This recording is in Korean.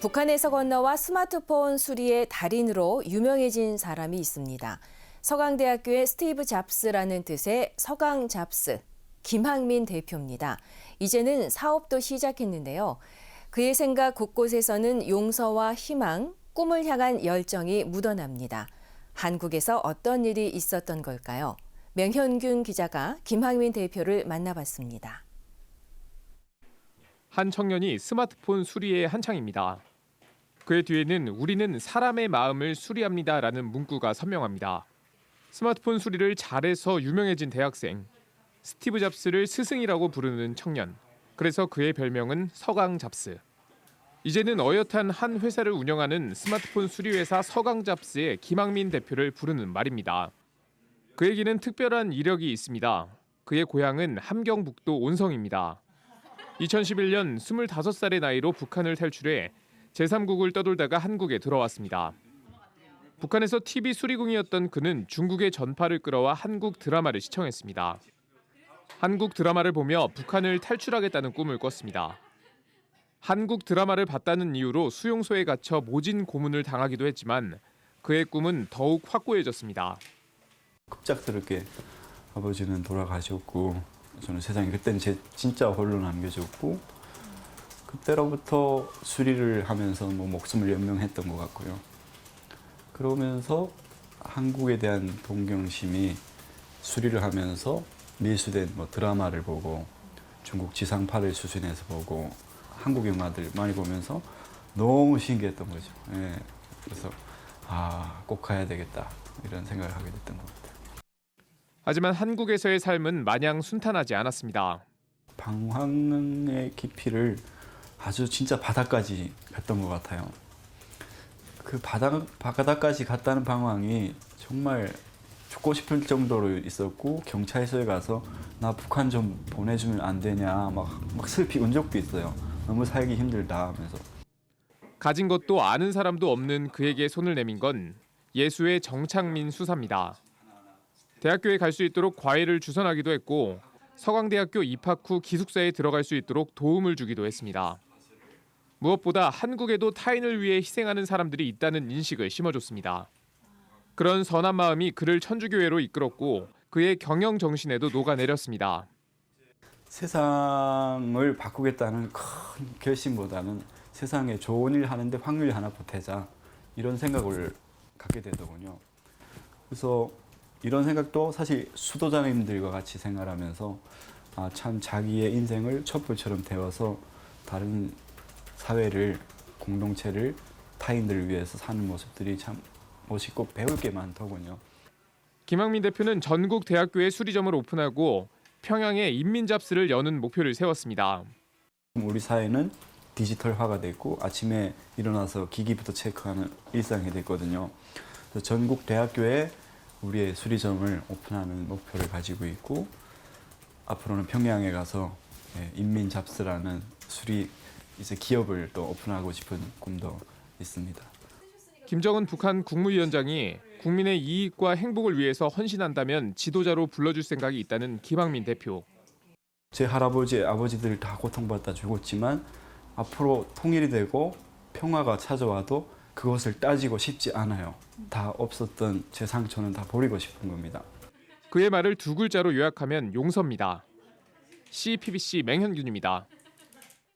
북한에서 건너와 스마트폰 수리의 달인으로 유명해진 사람이 있습니다. 서강대학교의 스티브 잡스라는 뜻의 서강 잡스, 김학민 대표입니다. 이제는 사업도 시작했는데요. 그의 생각 곳곳에서는 용서와 희망, 꿈을 향한 열정이 묻어납니다. 한국에서 어떤 일이 있었던 걸까요? 명현균 기자가 김학민 대표를 만나봤습니다. 한 청년이 스마트폰 수리에 한창입니다. 그의 뒤에는 우리는 사람의 마음을 수리합니다라는 문구가 선명합니다. 스마트폰 수리를 잘해서 유명해진 대학생 스티브 잡스를 스승이라고 부르는 청년. 그래서 그의 별명은 서강 잡스. 이제는 어엿한 한 회사를 운영하는 스마트폰 수리 회사 서강 잡스의 김학민 대표를 부르는 말입니다. 그에게는 특별한 이력이 있습니다. 그의 고향은 함경북도 온성입니다. 2011년 25살의 나이로 북한을 탈출해 제3국을 떠돌다가 한국에 들어왔습니다. 북한에서 TV 수리공이었던 그는 중국의 전파를 끌어와 한국 드라마를 시청했습니다. 한국 드라마를 보며 북한을 탈출하겠다는 꿈을 꿨습니다. 한국 드라마를 봤다는 이유로 수용소에 갇혀 모진 고문을 당하기도 했지만 그의 꿈은 더욱 확고해졌습니다. 급작스럽게 아버지는 돌아가셨고 저는 세상에 그때는 제 진짜 홀로 남겨졌고 그때로부터 수리를 하면서 뭐 목숨을 연명했던 것 같고요. 그러면서 한국에 대한 동경심이 수리를 하면서 밀수된 뭐 드라마를 보고 중국 지상파를 수신해서 보고 한국 영화들 많이 보면서 너무 신기했던 거죠. 예. 그래서 아, 꼭 가야 되겠다 이런 생각을 하게 됐던 것 같아요. 하지만 한국에서의 삶은 마냥 순탄하지 않았습니다. 방황의 깊이를 아주 진짜 바다까지 갔던 것 같아요. 그 바다, 바다까지 갔다는 방황이 정말 죽고 싶을 정도로 있었고 경찰서에 가서 나 북한 좀 보내주면 안 되냐 막, 막 슬피 운 적도 있어요. 너무 살기 힘들다 하면서 가진 것도 아는 사람도 없는 그에게 손을 내민 건 예수의 정창민 수사입니다. 대학교에 갈 수 있도록 과외를 주선하기도 했고 서강대학교 입학 후 기숙사에 들어갈 수 있도록 도움을 주기도 했습니다. 무엇보다 한국에도 타인을 위해 희생하는 사람들이 있다는 인식을 심어줬습니다. 그런 선한 마음이 그를 천주교회로 이끌었고 그의 경영 정신에도 녹아내렸습니다. 세상을 바꾸겠다는 큰 결심보다는 세상에 좋은 일 하는데 확률 하나 보태자 이런 생각을 갖게 되더군요. 그래서 이런 생각도 사실 수도자님들과 같이 생활하면서 아, 참 자기의 인생을 촛불처럼 데워서 다른 사회를 공동체를 타인들을 위해서 사는 모습들이 참 멋있고 배울 게 많더군요. 김학민 대표는 전국 대학교에 수리점을 오픈하고 평양에 인민 잡스를 여는 목표를 세웠습니다. 우리 사회는 디지털화가 됐고 아침에 일어나서 기기부터 체크하는 일상이 됐거든요. 그래서 전국 대학교에 우리의 수리점을 오픈하는 목표를 가지고 있고 앞으로는 평양에 가서 예, 인민 잡스라는 수리 이제 기업을 또 오픈하고 싶은 꿈도 있습니다. 김정은 북한 국무위원장이 국민의 이익과 행복을 위해서 헌신한다면 지도자로 불러줄 생각이 있다는 김학민 대표. 제 할아버지, 아버지들 다 고통받다 죽었지만 앞으로 통일이 되고 평화가 찾아와도 그것을 따지고 싶지 않아요. 다 없었던 제 상처는 다 버리고 싶은 겁니다. 그의 말을 두 글자로 요약하면 용서입니다. CPBC 맹현균입니다.